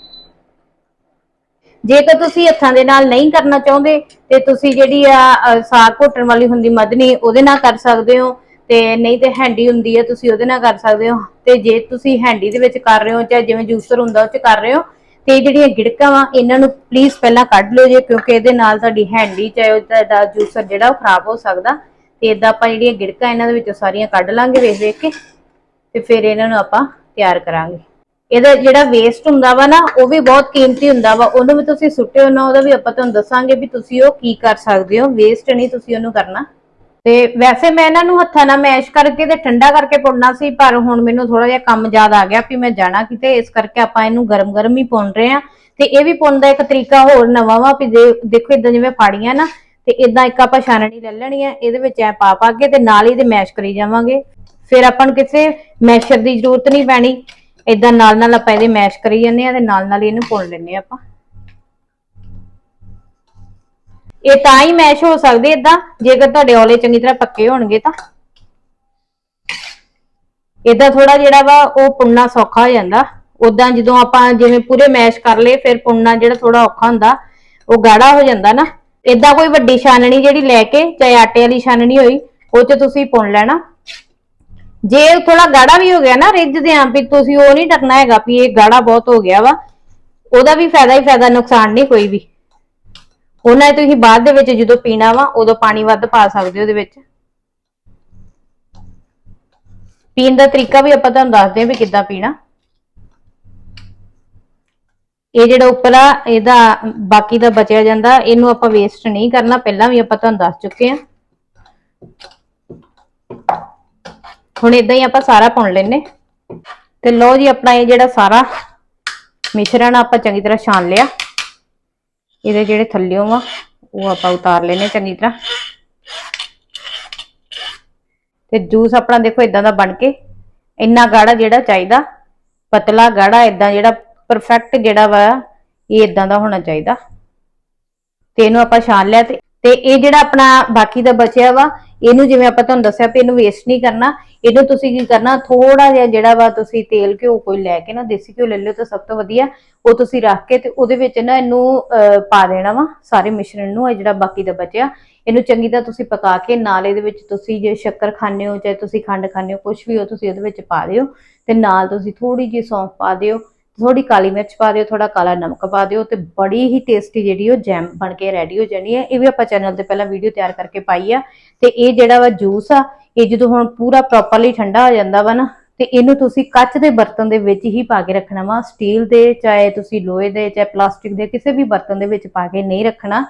ਜੇਕਰ ਤੁਸੀਂ ਹੱਥਾਂ ਦੇ ਨਾਲ ਨਹੀਂ ਕਰਨਾ ਚਾਹੁੰਦੇ, ਤੇ ਤੁਸੀਂ ਜਿਹੜੀ ਆ ਸਾਗ ਘੋਟਣ ਵਾਲੀ ਹੁੰਦੀ ਮਧਨੀ, ਉਹਦੇ ਨਾਲ ਕਰ ਸਕਦੇ ਹੋ। ਤੇ ਨਹੀਂ ਤੇ ਹੈਂਡੀ ਹੁੰਦੀ ਹੈ ਤੁਸੀਂ ਉਹਦੇ ਨਾਲ ਕਰ ਸਕਦੇ ਹੋ। ਤੇ ਜੇ ਤੁਸੀਂ ਹੈਂਡੀ ਦੇ ਵਿੱਚ ਕਰ ਰਹੇ ਹੋ ਚਾਹੇ ਜਿਵੇਂ ਜੂਸਰ ਹੁੰਦਾ, ਉਹ ਚ ਕਰ ਰਹੇ ਹੋ, ਤੇ ਇਹ ਜਿਹੜੀਆਂ ਗਿੜਕਾਂ ਵਾ, ਇਹਨਾਂ ਨੂੰ ਪਲੀਜ਼ ਪਹਿਲਾਂ ਕੱਢ ਲਿਓ ਜੇ, ਕਿਉਂਕਿ ਇਹਦੇ ਨਾਲ ਤੁਹਾਡੀ ਹੈਂਡੀ ਚਾਹੇ ਉਹ ਤੁਹਾਡਾ ਜੂਸਰ ਜਿਹੜਾ, ਉਹ ਖਰਾਬ ਹੋ ਸਕਦਾ। ਤੇ ਇਦਾਂ ਆਪਾਂ ਜਿਹੜੀਆਂ ਗਿੜਕਾਂ, ਇਹਨਾਂ ਦੇ ਵਿੱਚੋਂ ਸਾਰੀਆਂ ਕੱਢ ਲਾਂਗੇ ਵੇਖ ਵੇਖ ਕੇ, ਤੇ ਫਿਰ ਇਹਨਾਂ ਨੂੰ ਆਪਾਂ ਤਿਆਰ ਕਰਾਂਗੇ। ਇਹਦਾ ਜਿਹੜਾ ਵੇਸਟ ਹੁੰਦਾ ਵਾ ਨਾ, ਉਹ ਵੀ ਬਹੁਤ ਕੀਮਤੀ ਹੁੰਦਾ ਵਾ। ਉਹਨੂੰ ਵੀ ਤੁਸੀਂ ਸੁੱਟਿਓ ਨਾ, ਉਹਦਾ ਵੀ ਆਪਾਂ ਤੁਹਾਨੂੰ ਦੱਸਾਂਗੇ ਵੀ ਤੁਸੀਂ ਉਹ ਕੀ ਕਰ ਸਕਦੇ ਹੋ। ਵੇਸਟ ਨਹੀਂ ਤੁਸੀਂ ਉਹਨੂੰ ਕਰਨਾ। ਤੇ ਵੈਸੇ ਮੈਂ ਇਹਨਾਂ ਨੂੰ ਹੱਥਾਂ ਨਾਲ ਮੈਸ਼ ਕਰਕੇ ਤੇ ਠੰਡਾ ਕਰਕੇ ਪੁੰਨਾ ਸੀ, ਪਰ ਹੁਣ ਮੈਨੂੰ ਥੋੜਾ ਜਿਹਾ ਕੰਮ ਯਾਦ ਆ ਗਿਆ ਵੀ ਮੈਂ ਜਾਣਾ ਕਿਤੇ। ਇਸ ਕਰਕੇ ਆਪਾਂ ਇਹਨੂੰ ਗਰਮ-ਗਰਮ ਹੀ ਪੁੰਨ ਰਹੇ ਆ ਤੇ ਇਹ ਵੀ ਪੁੰਨ ਦਾ ਇੱਕ ਤਰੀਕਾ ਹੋਰ ਨਵਾਂ ਵਾ ਵੀ ਦੇ- ਦੇਖੋ ਇਦਾਂ ਜਿਵੇਂ ਫਾੜੀਆਂ ਨਾ, ਤੇ ਇਦਾਂ ਇੱਕ ਆਪਾਂ ਛਾਨਣੀ ਲੈ ਲੈਣੀ ਆ। ਇਹਦੇ ਵਿੱਚ ਐ ਪਾ ਪਾ ਕੇ ਤੇ ਨਾਲ ਹੀ ਇਹਦੇ ਮੈਸ਼ ਕਰੀ ਜਾਵਾਂਗੇ। ਫਿਰ ਆਪਾਂ ਨੂੰ ਕਿਸੇ ਮੈਸ਼ਰ ਦੀ ਜ਼ਰੂਰਤ ਨਹੀਂ ਪੈਣੀ। ਇਦਾਂ ਨਾਲ ਨਾਲ ਆਪਾਂ ਇਹਦੇ ਮੈਸ਼ ਕਰੀ ਜਾਂਦੇ ਆ ਤੇ ਨਾਲ ਨਾਲ ਹੀ ਇਹਨੂੰ ਪੁੰਨ ਲੈਂਦੇ ਆ ਆਪਾਂ। ਇਹ ਤਾਂ ਹੀ ਮੈਸ਼ ਹੋ ਸਕਦੇ ਇਦਾਂ ਜੇਕਰ ਤੁਹਾਡੇ ਔਲੇ ਚੰਗੀ ਤਰ੍ਹਾਂ ਪੱਕੇ ਹੋਣਗੇ ਤਾਂ। ਇਦਾਂ ਥੋੜਾ ਜਿਹੜਾ ਵਾ ਉਹ ਪੁੰਨਾ ਸੌਖਾ ਹੋ ਜਾਂਦਾ। ਉਦਾਂ ਜਦੋਂ ਆਪਾਂ ਜਿਵੇਂ ਪੂਰੇ ਮੈਸ਼ ਕਰ ਲਏ, ਫਿਰ ਪੁੰਨਾ ਜਿਹੜਾ ਥੋੜਾ ਔਖਾ ਹੁੰਦਾ, ਉਹ ਗਾੜਾ ਹੋ ਜਾਂਦਾ ਨਾ। ਇਦਾਂ ਕੋਈ ਵੱਡੀ ਛਾਨਣੀ ਜਿਹੜੀ ਲੈ ਕੇ, ਚਾਹੇ ਆਟੇ ਵਾਲੀ ਛਾਨਣੀ ਹੋਈ, ਉਹ 'ਚ ਤੁਸੀਂ ਪੁੰਨ ਲੈਣਾ। ਜੇ ਥੋੜਾ ਗਾੜਾ ਵੀ ਹੋ ਗਿਆ ਨਾ ਰਿੱਝਦੇ ਆਂ ਵੀ ਤੁਸੀਂ ਉਹ ਨਹੀਂ ਟਕਣਾ ਹੈਗਾ ਵੀ ਇਹ ਗਾੜਾ ਬਹੁਤ ਹੋ ਗਿਆ ਵਾ। ਉਹਦਾ ਵੀ ਫਾਇਦਾ ਹੀ ਫਾਇਦਾ, ਨੁਕਸਾਨ ਨਹੀਂ ਕੋਈ ਵੀ। ਉਹਨਾਂ ਹੀ ਤੁਸੀਂ ਬਾਅਦ ਦੇ ਵਿੱਚ ਜਦੋਂ ਪੀਣਾ ਵਾ, ਉਦੋਂ ਪਾਣੀ ਵੱਧ ਪਾ ਸਕਦੇ ਹੋ ਉਹਦੇ ਵਿੱਚ। ਪੀਣ ਦਾ ਤਰੀਕਾ ਵੀ ਆਪਾਂ ਤੁਹਾਨੂੰ ਦੱਸਦੇ ਹਾਂ ਵੀ ਕਿੱਦਾਂ ਪੀਣਾ। ਇਹ ਜਿਹੜਾ ਉੱਪਰ ਆ, ਇਹਦਾ ਬਾਕੀ ਦਾ ਬਚਿਆ ਜਾਂਦਾ, ਇਹਨੂੰ ਆਪਾਂ ਵੇਸਟ ਨਹੀਂ ਕਰਨਾ, ਪਹਿਲਾਂ ਵੀ ਆਪਾਂ ਤੁਹਾਨੂੰ ਦੱਸ ਚੁੱਕੇ ਹਾਂ। ਹੁਣ ਇਦਾਂ ਹੀ ਆਪਾਂ ਸਾਰਾ ਪਾਉਣ ਲੈਨੇ ਤੇ ਲੋ ਜੀ ਆਪਣਾ ਇਹ ਜਿਹੜਾ ਸਾਰਾ ਮਿਸ਼ਰਣ ਆਪਾਂ ਚੰਗੀ ਤਰ੍ਹਾਂ ਛਾਣ ਲਿਆ। ਇਹਦੇ ਜਿਹੜੇ ਥੱਲਿਓਂ ਆ, ਉਹ ਆਪਾਂ ਉਤਾਰ ਲੈਨੇ ਚੰਗੀ ਤਰ੍ਹਾਂ। ਤੇ ਜੂਸ ਆਪਣਾ ਦੇਖੋ ਇਦਾਂ ਦਾ ਬਣ ਕੇ, ਇੰਨਾ ਗਾੜਾ ਜਿਹੜਾ ਚਾਹੀਦਾ, ਪਤਲਾ ਗਾੜਾ ਇਦਾਂ ਜਿਹੜਾ ਪਰਫੈਕਟ ਜਿਹੜਾ ਵਾ, ਇਹ ਇਦਾਂ ਦਾ ਹੋਣਾ ਚਾਹੀਦਾ। ਤੇ ਇਹਨੂੰ ਆਪਾਂ ਛਾਣ ਲਿਆ ਤੇ ਇਹ ਜਿਹੜਾ ਆਪਣਾ ਬਾਕੀ ਦਾ ਬਚਿਆ ਵਾ ਇਹਨੂੰ ਜਿਵੇਂ ਆਪਾਂ ਤੁਹਾਨੂੰ ਦੱਸਿਆ ਵੀ ਇਹਨੂੰ ਵੇਸਟ ਨਹੀਂ ਕਰਨਾ ਇਹਨੂੰ ਤੁਸੀਂ ਕੀ ਕਰਨਾ ਥੋੜਾ ਜਿਹਾ ਜਿਹੜਾ ਵਾ ਤੁਸੀਂ ਤੇਲ ਘਿਓ ਕੋਈ ਲੈ ਕੇ ਨਾ ਦੇਸੀ ਘਿਓ ਲੈ ਲਿਓ ਤਾਂ ਸਭ ਤੋਂ ਵਧੀਆ ਉਹ ਤੁਸੀਂ ਰੱਖ ਕੇ ਤੇ ਉਹਦੇ ਵਿੱਚ ਨਾ ਇਹਨੂੰ ਅਹ, ਪਾ ਦੇਣਾ ਵਾ ਸਾਰੇ ਮਿਸ਼ਰਣ ਨੂੰ ਇਹ ਜਿਹੜਾ ਬਾਕੀ ਦਾ ਬਚਿਆ। ਇਹਨੂੰ ਚੰਗੀ ਤਰ੍ਹਾਂ ਤੁਸੀਂ ਪਕਾ ਕੇ ਨਾਲ ਇਹਦੇ ਵਿੱਚ ਤੁਸੀਂ ਜੇ ਸ਼ੱਕਰ ਖਾਣੇ ਹੋ ਚਾਹੇ ਤੁਸੀਂ ਖੰਡ ਖਾਣੇ ਹੋ ਕੁਝ ਵੀ ਹੋ ਤੁਸੀਂ ਉਹਦੇ ਵਿੱਚ ਪਾ ਦਿਓ ਤੇ ਨਾਲ ਤੁਸੀਂ ਥੋੜੀ ਜਿਹੀ ਸੌਂਫ ਪਾ ਦਿਓ। ਥੋੜੀ ਕਾਲੀ ਮਿਰਚ ਪਾ ਦਿਓ, ਥੋੜਾ ਕਾਲਾ ਨਮਕ ਪਾ ਦਿਓ ਤੇ ਬੜੀ ਹੀ ਟੇਸਟੀ ਜਿਹੜੀ ਉਹ ਜੈਮ ਬਣ ਕੇ ਰੈਡੀ ਹੋ ਜਾਣੀ ਹੈ। ਇਹ ਵੀ ਆਪਾਂ ਚੈਨਲ ਤੇ ਪਹਿਲਾਂ ਵੀਡੀਓ ਤਿਆਰ ਕਰਕੇ ਪਾਈ ਆ ਤੇ ਇਹ ਜਿਹੜਾ ਵਾ ਜੂਸ ਆ, ਇਹ ਜਦੋਂ ਹੁਣ ਪੂਰਾ ਪ੍ਰੋਪਰਲੀ ਠੰਡਾ ਹੋ ਜਾਂਦਾ ਵਾ ਨਾ, ਤੇ ਇਹਨੂੰ ਤੁਸੀਂ ਕੱਚ ਦੇ ਬਰਤਨ ਦੇ ਵਿੱਚ ਹੀ ਪਾ ਕੇ ਰੱਖਣਾ ਵਾ। ਸਟੀਲ ਦੇ, ਚਾਹੇ ਤੁਸੀਂ ਲੋਹੇ ਦੇ, ਚਾਹੇ ਪਲਾਸਟਿਕ ਦੇ, ਕਿਸੇ ਵੀ ਬਰਤਨ ਦੇ ਵਿੱਚ ਪਾ ਕੇ ਨਹੀਂ ਰੱਖਣਾ।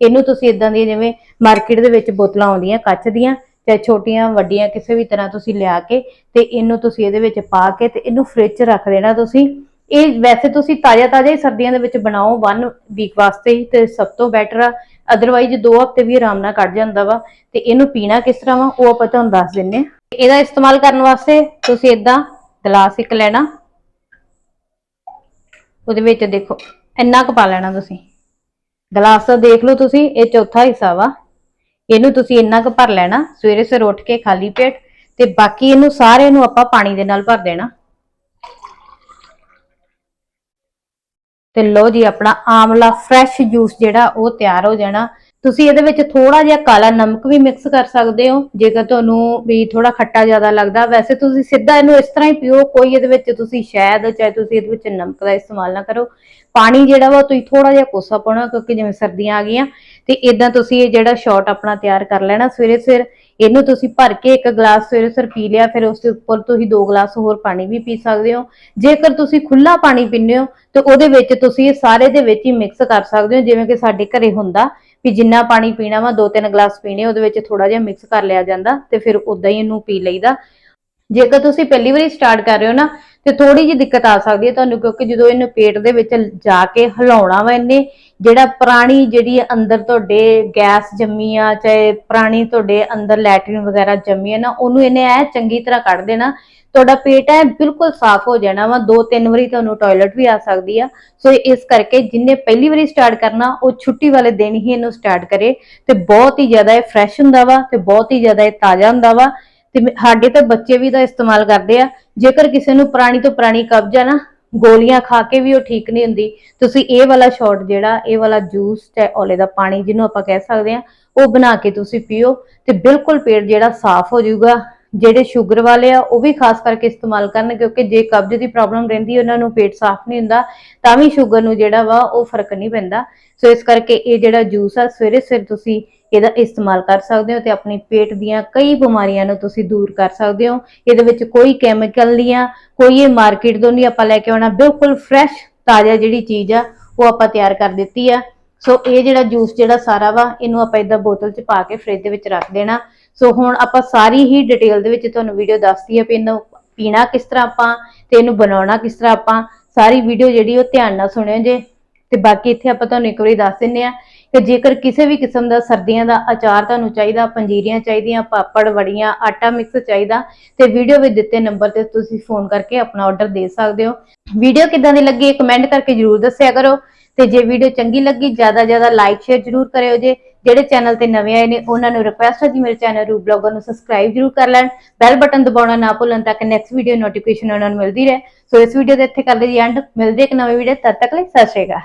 ਇਹਨੂੰ ਤੁਸੀਂ ਇਦਾਂ ਦੀ ਜਿਵੇਂ ਮਾਰਕੀਟ ਦੇ ਵਿੱਚ ਬੋਤਲਾਂ ਆਉਂਦੀਆਂ ਕੱਚ ਦੀਆਂ, ਚਾਹੇ ਛੋਟੀਆਂ, ਵੱਡੀਆਂ, ਕਿਸੇ ਵੀ ਤਰ੍ਹਾਂ ਤੁਸੀਂ ਲਿਆ ਕੇ ਤੇ ਇਹਨੂੰ ਤੁਸੀਂ ਇਹਦੇ ਵਿੱਚ ਪਾ ਕੇ ਤੇ ਇਹਨੂੰ ਫ੍ਰਿਜ 'ਚ ਰੱਖ ਦੇਣਾ ਤੁਸੀਂ। ਇਹ ਵੈਸੇ ਤੁਸੀਂ ਤਾਜ਼ਾ ਤਾਜ਼ਾ ਹੀ ਸਰਦੀਆਂ ਦੇ ਵਿੱਚ ਬਣਾਓ ਵਨ ਵੀਕ ਵਾਸਤੇ ਹੀ ਤੇ ਸਭ ਤੋਂ ਬੈਟਰ ਆ। ਅਦਰਵਾਈਜ਼ 2 ਹਫ਼ਤੇ ਵੀ ਆਰਾਮ ਨਾਲ ਕੱਢ ਜਾਂਦਾ ਵਾ ਤੇ ਇਹਨੂੰ ਪੀਣਾ ਕਿਸ ਤਰ੍ਹਾਂ ਵਾ, ਉਹ ਆਪਾਂ ਤੁਹਾਨੂੰ ਦੱਸ ਦਿੰਨੇ ਆ। ਇਹਦਾ ਇਸਤੇਮਾਲ ਕਰਨ ਵਾਸਤੇ ਤੁਸੀਂ ਇਦਾਂ ਗਲਾਸ ਇੱਕ ਲੈਣਾ, ਉਹਦੇ ਵਿੱਚ ਦੇਖੋ, ਇੰਨਾ ਕੁ ਪਾ ਲੈਣਾ ਤੁਸੀਂ। ਗਲਾਸ ਦਾ ਦੇਖ ਲਓ ਤੁਸੀਂ, ਇਹ ਚੌਥਾ ਹਿੱਸਾ ਵਾ। ਇਹਨੂੰ ਤੁਸੀਂ ਇੰਨਾ ਕੁ ਭਰ ਲੈਣਾ ਸਵੇਰੇ ਸਵੇਰ ਉੱਠ ਕੇ ਖਾਲੀ ਪੇਟ ਤੇ ਬਾਕੀ ਇਹਨੂੰ ਸਾਰੇ ਨੂੰ ਆਪਾਂ ਪਾਣੀ ਦੇ ਨਾਲ ਭਰ ਦੇਣਾ। ਤੇ ਲਓ ਜੀ ਆਪਣਾ ਆਮਲਾ ਫਰੈਸ਼ ਜੂਸ ਜਿਹੜਾ ਉਹ ਤਿਆਰ ਹੋ ਜਾਣਾ। ਤੁਸੀਂ ਇਹਦੇ ਵਿੱਚ ਥੋੜਾ ਜਿਹਾ ਕਾਲਾ ਨਮਕ ਵੀ ਮਿਕਸ ਕਰ ਸਕਦੇ ਹੋ, ਜੇਕਰ ਤੁਹਾਨੂੰ ਵੀ ਥੋੜਾ ਖੱਟਾ ਜ਼ਿਆਦਾ ਲੱਗਦਾ। ਵੈਸੇ ਤੁਸੀਂ ਸਿੱਧਾ ਇਹਨੂੰ ਇਸ ਤਰ੍ਹਾਂ ਹੀ ਪੀਓ, ਕੋਈ ਇਹਦੇ ਵਿੱਚ ਤੁਸੀਂ ਸ਼ਹਿਦ ਚਾਹੇ ਤੁਸੀਂ ਇਹਦੇ ਵਿੱਚ ਨਮਕ ਦਾ ਇਸਤੇਮਾਲ ਨਾ ਕਰੋ। ਪਾਣੀ ਜਿਹੜਾ ਵਾ ਤੁਸੀਂ ਥੋੜਾ ਜਿਹਾ ਕੋਸਾ ਪਾਉਣਾ, ਕਿਉਂਕਿ ਜਿਵੇਂ ਸਰਦੀਆਂ ਆ ਗਈਆਂ, ਤੇ ਇਦਾਂ ਤੁਸੀਂ ਇਹ ਜਿਹੜਾ ਸ਼ਾਟ ਆਪਣਾ ਤਿਆਰ ਕਰ ਲੈਣਾ ਸਵੇਰੇ ਸਵੇਰ ਇਹਨੂੰ ਤੁਸੀਂ ਭਰ ਕੇ ਇੱਕ ਗਲਾਸ ਸਵੇਰੇ ਸਵੇਰ ਪੀ ਲਿਆ, ਫਿਰ ਉਸ ਦੇ ਉੱਪਰ ਤੁਸੀਂ ਦੋ ਗਲਾਸ ਹੋਰ ਪਾਣੀ ਵੀ ਪੀ ਸਕਦੇ ਹੋ। ਜੇਕਰ ਤੁਸੀਂ ਖੁੱਲਾ ਪਾਣੀ ਪੀਂਦੇ ਹੋ, ਤੇ ਉਹਦੇ ਵਿੱਚ ਤੁਸੀਂ ਇਹ ਸਾਰੇ ਦੇ ਵਿੱਚ ਹੀ ਮਿਕਸ ਕਰ ਸਕਦੇ ਹੋ, ਜਿਵੇਂ ਕਿ ਸਾਡੇ ਘਰੇ ਹੁੰਦਾ ਵੀ ਜਿੰਨਾ ਪਾਣੀ ਪੀਣਾ ਵਾ, ਦੋ ਤਿੰਨ ਗਲਾਸ ਪੀਣੇ, ਉਹਦੇ ਵਿੱਚ ਥੋੜਾ ਜਿਹਾ ਮਿਕਸ ਕਰ ਲਿਆ ਜਾਂਦਾ ਤੇ ਫਿਰ ਉਦਾਂ ਹੀ ਇਹਨੂੰ ਪੀ ਲਈਦਾ। ਜੇਕਰ ਤੁਸੀਂ ਪਹਿਲੀ ਵਾਰੀ ਸਟਾਰਟ ਕਰ ਰਹੇ ਹੋ ਨਾ, ਤੇ ਥੋੜੀ ਜਿਹੀ ਦਿੱਕਤ ਆ ਸਕਦੀ ਹੈ ਤੁਹਾਨੂੰ, ਕਿਉਂਕਿ ਜਦੋਂ ਇਹਨੂੰ ਪੇਟ ਦੇ ਵਿੱਚ ਜਾ ਕੇ ਹਿਲਾਉਣਾ ਵਾ ਇਹਨੇ, ਜਿਹੜਾ ਪੁਰਾਣੀ ਜਿਹੜੀ ਅੰਦਰ ਤੁਹਾਡੇ ਗੈਸ ਜੰਮੀ ਆ, ਚਾਹੇ ਪੁਰਾਣੀ ਤੁਹਾਡੇ ਅੰਦਰ ਲੈਟਰਿਨ ਵਗੈਰਾ ਜੰਮੀ ਆ ਨਾ, ਉਹਨੂੰ ਇਹਨੇ ਐ ਚੰਗੀ ਤਰ੍ਹਾਂ ਕੱਢ ਦੇਣਾ, ਤੁਹਾਡਾ ਪੇਟ ਹੈ ਬਿਲਕੁਲ ਸਾਫ਼ ਹੋ ਜਾਣਾ ਵਾ ਦੋ ਤਿੰਨ ਵਾਰੀ ਤੁਹਾਨੂੰ ਟਾਇਲਟ ਵੀ ਆ ਸਕਦੀ ਆ। ਸੋ ਇਸ ਕਰਕੇ ਜਿੰਨੇ ਪਹਿਲੀ ਵਾਰੀ ਸਟਾਰਟ ਕਰਨਾ, ਉਹ ਛੁੱਟੀ ਵਾਲੇ ਦਿਨ ਹੀ ਇਹਨੂੰ ਸਟਾਰਟ ਕਰੇ, ਤੇ ਬਹੁਤ ਹੀ ਜ਼ਿਆਦਾ ਇਹ ਫਰੈਸ਼ ਹੁੰਦਾ ਵਾ, ਤੇ ਬਹੁਤ ਹੀ ਜ਼ਿਆਦਾ ਇਹ ਤਾਜ਼ਾ ਹੁੰਦਾ ਵਾ। ਤੇ ਸਾਡੇ ਤਾਂ ਬੱਚੇ ਵੀ ਦਾ ਇਸਤੇਮਾਲ ਕਰਦੇ ਆ। ਜੇਕਰ ਕਿਸੇ ਨੂੰ ਪੁਰਾਣੀ ਤੋਂ ਪੁਰਾਣੀ ਕਬਜ਼ ਆ ਨਾ, ਗੋਲੀਆਂ ਖਾ ਕੇ ਵੀ ਉਹ ਠੀਕ ਨਹੀਂ ਹੁੰਦੀ, ਤੁਸੀਂ ਇਹ ਵਾਲਾ ਸ਼ਾਟ ਜਿਹੜਾ, ਇਹ ਵਾਲਾ ਜੂਸ ਤੇ ਔਲੇ ਦਾ ਪਾਣੀ ਜਿਹਨੂੰ ਆਪਾਂ ਕਹਿ ਸਕਦੇ ਆ, ਉਹ ਬਣਾ ਕੇ ਤੁਸੀਂ ਪੀਓ ਤੇ ਬਿਲਕੁਲ ਪੇਟ ਜਿਹੜਾ ਸਾਫ਼ ਹੋ ਜਾਊਗਾ। ਜਿਹੜੇ ਸ਼ੂਗਰ ਵਾਲੇ ਆ, ਉਹ ਵੀ ਖਾਸ ਕਰਕੇ ਇਸਤੇਮਾਲ ਕਰਨ, ਕਿਉਂਕਿ ਜੇ ਕਬਜ਼ ਦੀ ਪ੍ਰੋਬਲਮ ਰਹਿੰਦੀ, ਉਹਨਾਂ ਨੂੰ ਪੇਟ ਸਾਫ਼ ਨਹੀਂ ਹੁੰਦਾ, ਤਾਂ ਵੀ ਸ਼ੂਗਰ ਨੂੰ ਜਿਹੜਾ ਵਾ, ਉਹ ਫ਼ਰਕ ਨਹੀਂ ਪੈਂਦਾ। ਸੋ ਇਸ ਕਰਕੇ ਇਹ ਜਿਹੜਾ ਜੂਸ ਆ, ਸਵੇਰੇ ਸਵੇਰੇ ਤੁਸੀਂ ਇਹਦਾ ਇਸਤੇਮਾਲ ਕਰ ਸਕਦੇ ਹੋ ਤੇ ਆਪਣੀ ਪੇਟ ਦੀਆਂ ਕਈ ਬਿਮਾਰੀਆਂ ਨੂੰ ਤੁਸੀਂ ਦੂਰ ਕਰ ਸਕਦੇ ਹੋ। ਇਹਦੇ ਵਿੱਚ ਕੋਈ ਕੈਮੀਕਲ ਨਹੀਂ ਆ, ਕੋਈ ਇਹ ਮਾਰਕੀਟ ਤੋਂ ਨਹੀਂ ਆਪਾਂ ਲੈ ਕੇ ਆਉਣਾ, ਬਿਲਕੁਲ ਫਰੈਸ਼ ਤਾਜ਼ਾ ਜਿਹੜੀ ਚੀਜ਼ ਆ, ਉਹ ਆਪਾਂ ਤਿਆਰ ਕਰ ਦਿੱਤੀ ਆ। ਸੋ ਇਹ ਜਿਹੜਾ ਜੂਸ ਜਿਹੜਾ ਸਾਰਾ ਵਾ, ਇਹਨੂੰ ਆਪਾਂ ਇਦਾਂ ਬੋਤਲ 'ਚ ਪਾ ਕੇ ਫ੍ਰਿਜ ਦੇ ਵਿੱਚ ਰੱਖ ਦੇਣਾ। ਸੋ ਹੁਣ ਆਪਾਂ ਸਾਰੀ ਹੀ ਡਿਟੇਲ ਦੇ ਵਿੱਚ ਤੁਹਾਨੂੰ ਵੀਡੀਓ ਦੱਸਦੀ ਹੈ ਵੀ ਇਹਨੂੰ ਪੀਣਾ ਕਿਸ ਤਰ੍ਹਾਂ ਆਪਾਂ ਤੇ ਇਹਨੂੰ ਬਣਾਉਣਾ ਕਿਸ ਤਰ੍ਹਾਂ ਆਪਾਂ। ਸਾਰੀ ਵੀਡੀਓ ਜਿਹੜੀ ਉਹ ਧਿਆਨ ਨਾਲ ਸੁਣਿਓ ਜੇ। ਤੇ ਬਾਕੀ ਇੱਥੇ ਆਪਾਂ ਤੁਹਾਨੂੰ ਇੱਕ ਵਾਰੀ ਦੱਸ ਦਿੰਨੇ ਆ ਕਿ ਜੇਕਰ ਕਿਸੇ ਵੀ ਕਿਸਮ ਦਾ ਸਰਦੀਆਂ ਦਾ ਅਚਾਰ ਤੁਹਾਨੂੰ ਚਾਹੀਦਾ, ਪੰਜੀਰੀਆਂ ਚਾਹੀਦੀਆਂ, ਪਾਪੜ, ਵੜੀਆਂ, ਆਟਾ ਮਿਕਸ ਚਾਹੀਦਾ, ਤੇ ਵੀਡੀਓ ਵਿੱਚ ਦਿੱਤੇ ਨੰਬਰ ਤੇ ਤੁਸੀਂ ਫੋਨ ਕਰਕੇ ਆਪਣਾ ਆਰਡਰ ਦੇ ਸਕਦੇ ਹੋ। ਵੀਡੀਓ ਕਿਦਾਂ ਦੀ ਲੱਗੀ ਕਮੈਂਟ ਕਰਕੇ ਜਰੂਰ ਦੱਸਿਆ ਕਰੋ। ਤੇ ਜੇ ਵੀਡੀਓ ਚੰਗੀ ਲੱਗੀ, ਜ਼ਿਆਦਾ ਜ਼ਿਆਦਾ ਲਾਈਕ ਸ਼ੇਅਰ ਜਰੂਰ ਕਰਿਓ ਜੇ। ਜਿਹੜੇ ਚੈਨਲ ਤੇ ਨਵੇਂ ਆਏ ਨੇ, ਉਹਨਾਂ ਨੂੰ ਰਿਕੁਐਸਟ ਹੈ ਜੀ ਮੇਰੇ ਚੈਨਲ ਰੂ ਬਲੌਗਰ ਨੂੰ ਸਬਸਕ੍ਰਾਈਬ ਜਰੂਰ ਕਰ ਲੈਣ। ਬੈਲ ਬਟਨ ਦਬਾਉਣਾ ਨਾ ਭੁੱਲਣ ਤਾਂ ਕਿ ਨੈਕਸਟ ਵੀਡੀਓ ਨੋਟੀਫਿਕੇਸ਼ਨ ਉਹਨਾਂ ਨੂੰ ਮਿਲਦੀ ਰਹੇ। ਸੋ ਇਸ ਵੀਡੀਓ ਦੇ ਇੱਥੇ ਕਰਦੇ ਜੀ ਐਂਡ ਮਿਲਦੇ ਇੱਕ ਨਵੀਂ ਵੀਡੀਓ ਤਦ ਤੱਕ ਲਈ ਸਤਿ ਸ਼੍ਰੀ ਅਕਾਲ।